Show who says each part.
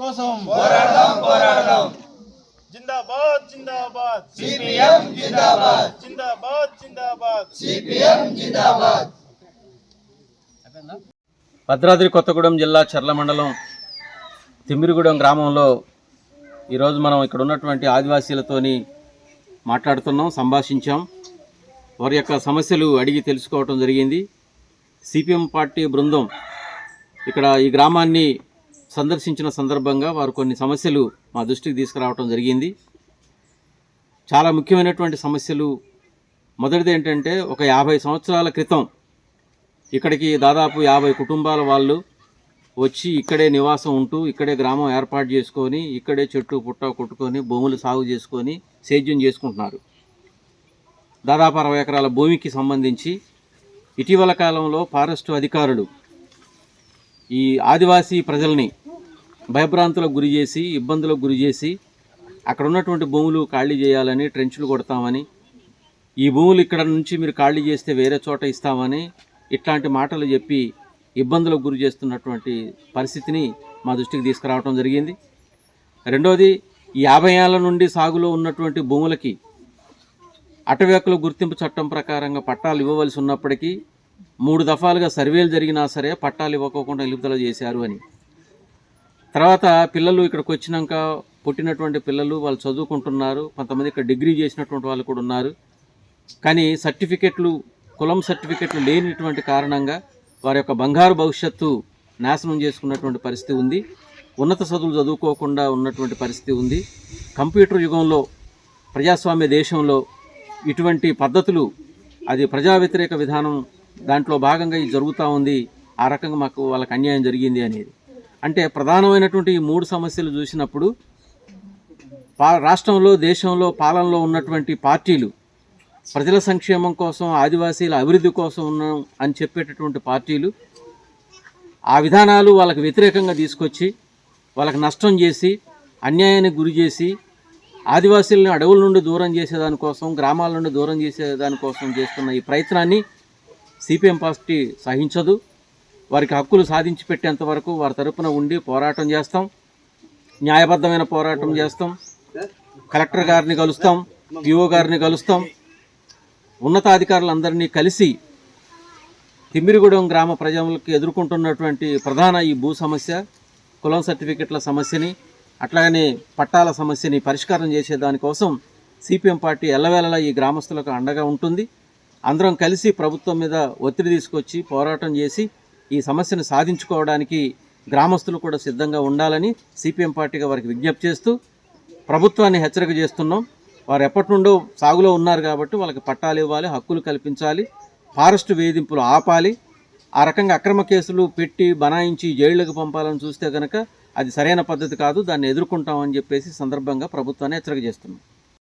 Speaker 1: కోసం
Speaker 2: పోరాడదాం పోరాడదాం.
Speaker 1: జిందాబాద్ జిందాబాద్.
Speaker 2: సిపిఎం జిందాబాద్.
Speaker 1: జిందాబాద్ జిందాబాద్.
Speaker 2: సిపిఎం జిందాబాద్.
Speaker 3: భద్రాద్రి కొత్తగూడెం జిల్లా చర్ల మండలం తిమ్మిరిగూడెం గ్రామంలో ఈరోజు మనం ఇక్కడ ఉన్నటువంటి ఆదివాసీలతోని మాట్లాడుతున్నాం సంభాషించాం. వారి యొక్క సమస్యలు అడిగి తెలుసుకోవటం జరిగింది. సిపిఎం పార్టీ బృందం ఇక్కడ ఈ గ్రామాన్ని సందర్శించిన సందర్భంగా వారు కొన్ని సమస్యలు మా దృష్టికి తీసుకురావడం జరిగింది. చాలా ముఖ్యమైనటువంటి సమస్యలు. మొదటిది ఏంటంటే ఒక యాభై సంవత్సరాల క్రితం ఇక్కడికి దాదాపు యాభై కుటుంబాల వాళ్ళు వచ్చి ఇక్కడే నివాసం ఉంటూ ఇక్కడే గ్రామం ఏర్పాటు చేసుకొని ఇక్కడే చెట్టు పుట్ట కొట్టుకొని భూములు సాగు చేసుకొని సేద్యం చేసుకుంటున్నారు. దాదాపు అరవై ఎకరాల భూమికి సంబంధించి ఇటీవల కాలంలో ఫారెస్ట్ అధికారులు ఈ ఆదివాసీ ప్రజల్ని భయభ్రాంతులకు గురి చేసి ఇబ్బందులకు గురి చేసి అక్కడ ఉన్నటువంటి భూములు ఖాళీ చేయాలని ట్రెంచ్లు కొడతామని ఈ భూములు ఇక్కడ నుంచి మీరు ఖాళీ చేస్తే వేరే చోట ఇస్తామని ఇట్లాంటి మాటలు చెప్పి ఇబ్బందులకు గురి చేస్తున్నటువంటి పరిస్థితిని మా దృష్టికి తీసుకురావడం జరిగింది. రెండోది యాభై ఏళ్ళ నుండి సాగులో ఉన్నటువంటి భూములకి అటవ్యాకుల గుర్తింపు చట్టం ప్రకారంగా పట్టాలు ఇవ్వవలసి ఉన్నప్పటికీ మూడు దఫాలుగా సర్వేలు జరిగినా సరే పట్టాలు ఇవ్వకోకుండా నిలుపుదల చేశారు అని. తర్వాత పిల్లలు ఇక్కడికి వచ్చినాక పుట్టినటువంటి పిల్లలు వాళ్ళు చదువుకుంటున్నారు. కొంతమంది ఇక్కడ డిగ్రీ చేసినటువంటి వాళ్ళు కూడా ఉన్నారు. కానీ సర్టిఫికెట్లు కులం సర్టిఫికెట్లు లేనిటువంటి కారణంగా వారి యొక్క బంగారు భవిష్యత్తు నాశనం చేసుకున్నటువంటి పరిస్థితి ఉంది. ఉన్నత చదువులు చదువుకోకుండా ఉన్నటువంటి పరిస్థితి ఉంది. కంప్యూటర్ యుగంలో ప్రజాస్వామ్య దేశంలో ఇటువంటి పద్ధతులు అది ప్రజా వ్యతిరేక విధానం దాంట్లో భాగంగా ఇది జరుగుతూ ఉంది. ఆ రకంగా మాకు వాళ్ళకి అన్యాయం జరిగింది అనేది. అంటే ప్రధానమైనటువంటి ఈ మూడు సమస్యలు చూసినప్పుడు పా రాష్ట్రంలో దేశంలో పాలనలో ఉన్నటువంటి పార్టీలు ప్రజల సంక్షేమం కోసం ఆదివాసీల అభివృద్ధి కోసం ఉన్నాం అని చెప్పేటటువంటి పార్టీలు ఆ విధానాలు వాళ్ళకి వ్యతిరేకంగా తీసుకొచ్చి వాళ్ళకి నష్టం చేసి అన్యాయానికి గురి చేసి ఆదివాసీలను అడవుల నుండి దూరం చేసేదానికోసం గ్రామాల నుండి దూరం చేసేదానికోసం చేస్తున్న ఈ ప్రయత్నాన్ని సిపిఎం పార్టీ సహించదు. వారికి హక్కులు సాధించి పెట్టేంత వరకు వారి తరపున ఉండి పోరాటం చేస్తాం. న్యాయబద్ధమైన పోరాటం చేస్తాం. కలెక్టర్ గారిని కలుస్తాం. పిఓ గారిని కలుస్తాం. ఉన్నతాధికారులందరినీ కలిసి తిమ్మిరిగూడెం గ్రామ ప్రజలకు ఎదుర్కొంటున్నటువంటి ప్రధాన ఈ భూ సమస్య కులం సర్టిఫికెట్ల సమస్యని అట్లాగనే పట్టాల సమస్యని పరిష్కారం చేసే దానికోసం సిపిఎం పార్టీ ఎల్లవేళలా ఈ గ్రామస్తులకు అండగా ఉంటుంది. అందరం కలిసి ప్రభుత్వం మీద ఒత్తిడి తీసుకొచ్చి పోరాటం చేసి ఈ సమస్యను సాధించుకోవడానికి గ్రామస్తులు కూడా సిద్ధంగా ఉండాలని సిపిఎం పార్టీగా వారికి విజ్ఞప్తి చేస్తూ ప్రభుత్వాన్ని హెచ్చరిక చేస్తున్నాం. వారు ఎప్పటి నుండో సాగులో ఉన్నారు కాబట్టి వాళ్ళకి పట్టాలు ఇవ్వాలి హక్కులు కల్పించాలి ఫారెస్ట్ వేధింపులు ఆపాలి. ఆ రకంగా అక్రమ కేసులు పెట్టి బనాయించి జైళ్ళకు పంపాలని చూస్తే కనుక అది సరైన పద్ధతి కాదు దాన్ని ఎదుర్కొంటామని చెప్పేసి సందర్భంగా ప్రభుత్వాన్ని హెచ్చరిక చేస్తున్నాం.